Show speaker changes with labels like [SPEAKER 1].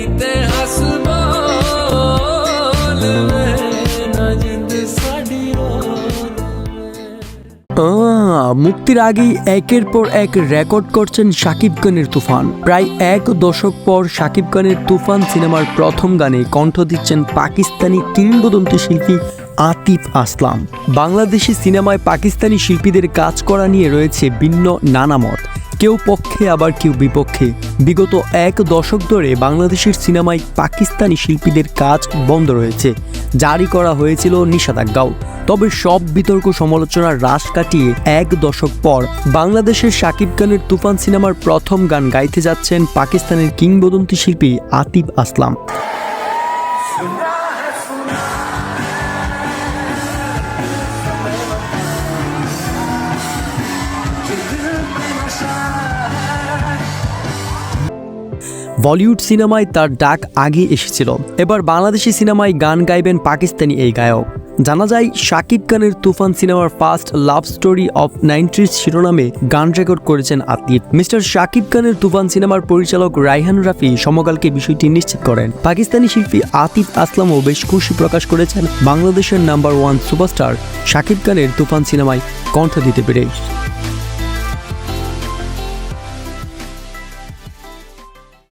[SPEAKER 1] ਤੇ ਹੱਸ ਬੋਲਵੇ ਨਾ ਜਿੰਦ ਸਾਡੀ
[SPEAKER 2] আহ, মুক্তির আগেই একের পর এক রেকর্ড করছেন শাকিব খানের তুফান প্রায় এক দশক পর শাকিব খানের তুফান সিনেমার প্রথম গানে কণ্ঠ দিচ্ছেন পাকিস্তানি কিংবদন্তি শিল্পী আতিফ আসলাম বাংলাদেশি সিনেমায় পাকিস্তানি শিল্পীদের কাজ করা নিয়ে রয়েছে ভিন্ন নানা মত কেউ পক্ষে, আবার কেউ বিপক্ষে। বিগত এক দশক ধরে বাংলাদেশের সিনেমায় পাকিস্তানি শিল্পীদের কাজ বন্ধ রয়েছে। জারি করা হয়েছিল নিষেধাজ্ঞাও। তবে সব বিতর্ক সমালোচনার হ্রাস কাটিয়ে এক দশক পর বাংলাদেশের শাকিব খানের তুফান সিনেমার প্রথম গান গাইতে যাচ্ছেন পাকিস্তানের কিংবদন্তি শিল্পী আতিফ আসলাম। বলিউড সিনেমায় তার ডাক আগে এসেছিল। এবার বাংলাদেশি সিনেমায় গান গাইবেন পাকিস্তানি এই গায়ক। জানা যায়, শাকিব খানের তুফান সিনেমার first love story of nineties শিরোনামে গান রেকর্ড করেছেন আতিফ মিস্টার শাকিব খানের তুফান সিনেমার পরিচালক রাইহান রাফি সমকালকে বিষয়টি নিশ্চিত করেন। পাকিস্তানি শিল্পী আতিফ আসলামও বেশ খুশি প্রকাশ করেছেন বাংলাদেশের নাম্বার ওয়ান সুপারস্টার শাকিব খানের তুফান সিনেমায় কণ্ঠ দিতে পেরে।